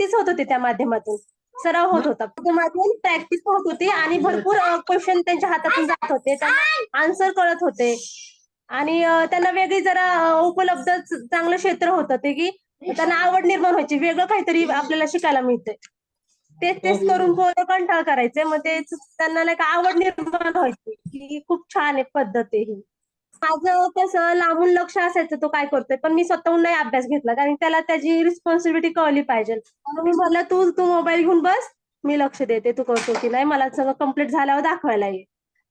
Practice होत होती त्या माध्यमातून. सराव होत होता. माध्यमातून प्रॅक्टिस होत होती आणि भरपूर क्वेश्चन त्यांच्या हातातून जात होते. त्यांना आन्सर कळत होते. आणि त्यांना वेगळी जरा उपलब्ध चांगलं क्षेत्र होतं ते की त्यांना आवड निर्माण व्हायची. वेगळं काहीतरी आपल्याला शिकायला मिळतंय. तेच तेच करून पोरं कंटाळ करायचे. मग तेच त्यांना नाही का आवड निर्माण व्हायची की खूप छान आहे पद्धत आहे ही. माझं कसं लांबून लक्ष असायचं तो काय करतोय? पण मी स्वतःहून नाही अभ्यास घेतला कारण त्याला त्याची रिस्पॉन्सिबिलिटी कळली पाहिजे. म्हणून मी म्हणलं तू तू मोबाईल घेऊन बस मी लक्ष देते तू करतो की नाही? मला सगळं कंप्लीट झाल्यावर दाखवायला ये.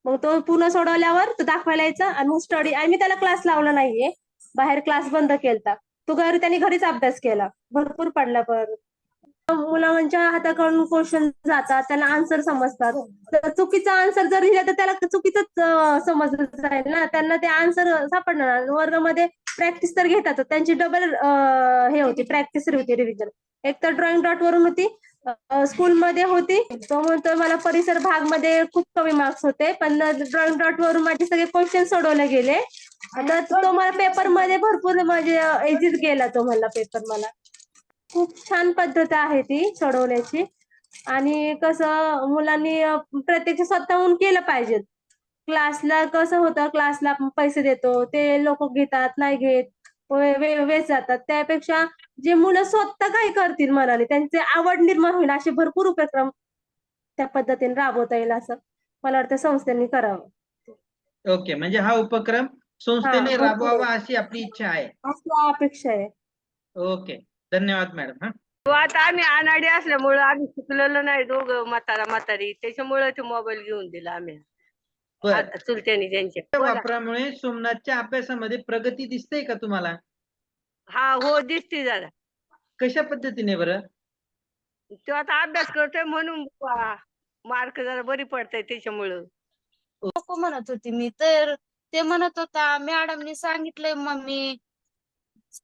मग तो पूर्ण सोडवल्यावर तो दाखवायला यायचा आणि मग स्टडी आणि मी त्याला क्लास लावला नाहीये. बाहेर क्लास बंद केलता. तो घरी त्यांनी घरीच अभ्यास केला. भरपूर पडला पण मुलांच्या हाताकडून क्वेश्चन जातात त्याला आन्सर समजतात. तर चुकीचा आन्सर जर लिहिला तर त्याला चुकीचंच समजलं जाईल ना. त्यांना ते आन्सर सापडणार वर्गामध्ये प्रॅक्टिस तर घेतात त्यांची डबल हे होती प्रॅक्टिस होती रिव्हिजन एक तर ड्रॉइंग डॉट वरून होती स्कूलमध्ये होती. तो म्हणतो मला परिसर भागमध्ये खूप कमी मार्क्स होते. पण ड्रॉइंग डॉट वरून माझे सगळे क्वेश्चन सोडवले गेले. तर तो मला पेपरमध्ये भरपूर म्हणजे इझीच गेला तो मला पेपर मला. खूप छान पद्धत आहे ती सोडवण्याची आणि कसं मुलांनी प्रत्यक्ष स्वतःहून केलं पाहिजे. क्लासला कसं होतं क्लासला आपण पैसे देतो ते लोक घेतात नाही घेत वेच जातात. त्यापेक्षा जे मुलं स्वतः काही करतील मनाने त्यांचे आवड निर्माण होईल असे भरपूर उपक्रम त्या पद्धतीने राबवता येईल असं मला वाटतं संस्थेने करावं. ओके म्हणजे हा उपक्रम संस्थेने. राबवावा अशी आपली इच्छा आहे. अपेक्षा आहे. ओके. धन्यवाद मॅडम हा. तो आता आम्ही अनाडी असल्यामुळं आम्ही शिकलेलो नाही दोघं म्हातारा म्हातारी. त्याच्यामुळे ते मोबाईल घेऊन दिला आम्ही. बर. आता चुलत्यानी त्यांच्या. वापरामुळे सोमनाथच्या अभ्यासामध्ये प्रगती दिसते का तुम्हाला? हा हो दिसते जरा. कशा पद्धतीने बरं? तो आता अभ्यास करतोय म्हणून मार्क जरा बरी पडताय त्याच्यामुळं. नको म्हणत होती मी तर ते म्हणत होता मॅडमनी सांगितलंय मम्मी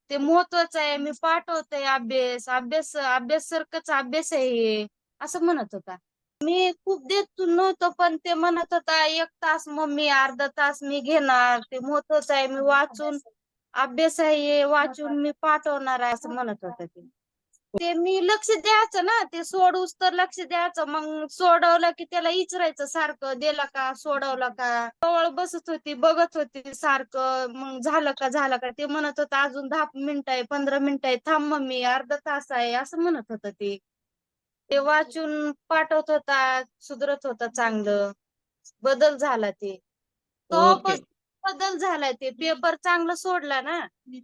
ते महत्वाचं आहे मी पाठवते अभ्यास अभ्यास अभ्यास सारखंच अभ्यास आहे असं म्हणत होता. मी खूप देत नव्हतं पण ते म्हणत होता एक तास मम्मी अर्धा तास मी घेणार ते महत्वाचं आहे मी वाचून अभ्यास आहे वाचून मी पाठवणार आहे असं म्हणत होता ते. ते मी लक्ष द्यायचं ना ते सोडूस तर लक्ष द्यायचं. मग सोडवलं की त्याला इचरायचं सारखं दिला का सोडवलं का? जवळ बसत होती बघत होती सारखं. मग झालं का झालं का? ते म्हणत होतं अजून दहा मिनिटं आहे पंधरा मिनिटं आहे. थांब मम्मी अर्धा तास आहे. असं म्हणत होतं ते. ते वाचून पाठवत होता सुधरत होता चांगलं. बदल झाला ते. तो ओके बदल झालाय ते. पेपर चांगला सोडला ना.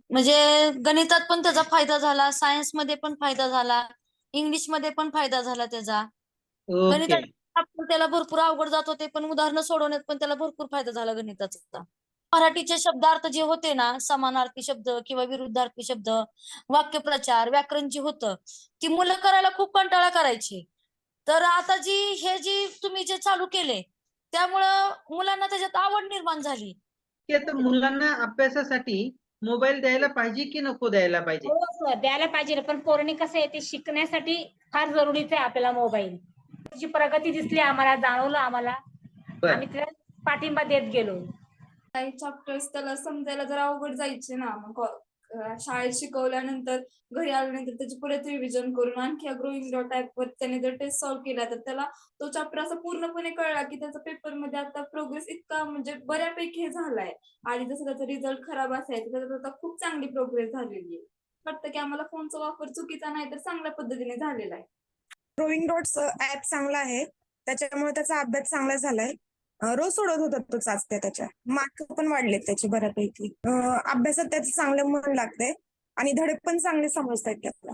म्हणजे गणितात पण त्याचा फायदा झाला सायन्समध्ये पण फायदा झाला इंग्लिशमध्ये पण फायदा झाला त्याचा. गणितात आपण त्याला भरपूर अवघड जात होते पण उदाहरणं सोडवण्यात पण त्याला भरपूर फायदा झाला गणिताचा. मराठीचे शब्दार्थ जे होते ना समानार्थी शब्द किंवा विरुद्धार्थी शब्द वाक्यप्रचार व्याकरण जे होतं ती मुलं करायला खूप कंटाळा करायची. तर आता जी हे जी तुम्ही जे चालू केले त्यामुळं मुलांना त्याच्यात आवड निर्माण झाली. की आता मुलांना अभ्यासासाठी मोबाईल द्यायला पाहिजे की नको द्यायला पाहिजे? हो सर द्यायला पाहिजे पण पोरांनी कसं आहे ते शिकण्यासाठी फार जरुरीचं आहे आपल्याला मोबाईल त्याची प्रगती दिसली आम्हाला जाणवलं आम्हाला. बर. आम्ही त्याला पाठिंबा देत गेलो. काही चॅप्टर्स त्याला समजायला जरा अवघड जायचे ना मग शाळेत शिकवल्यानंतर घरी आल्यानंतर त्याची परत रिव्हिजन करून आणखी ग्रोईंग डॉट ऍप वर त्याने जर टेस्ट सॉल्व्ह केला तर त्याला तो चॅप्टर असा पूर्णपणे कळला की त्याचा पेपरमध्ये आता प्रोग्रेस इतका म्हणजे बऱ्यापैकी हे झालाय. आणि जसं त्याचा रिझल्ट खराब असायचा त्याचा आता खूप चांगली प्रोग्रेस झालेली आहे. वाटतं की आम्हाला फोनचा वापर चुकीचा नाही तर चांगल्या पद्धतीने झालेला आहे. ग्रोईंग डॉट्स ऍप चांगला आहे. त्याच्यामुळे त्याचा अभ्यास चांगला झालाय. रोज सोडत होता तो चाचत्या त्याच्या. मार्क पण वाढलेत त्याचे बऱ्यापैकी. अभ्यासात त्याचं चांगलं मन लागतंय आणि धडे पण चांगले समजतायत त्याला.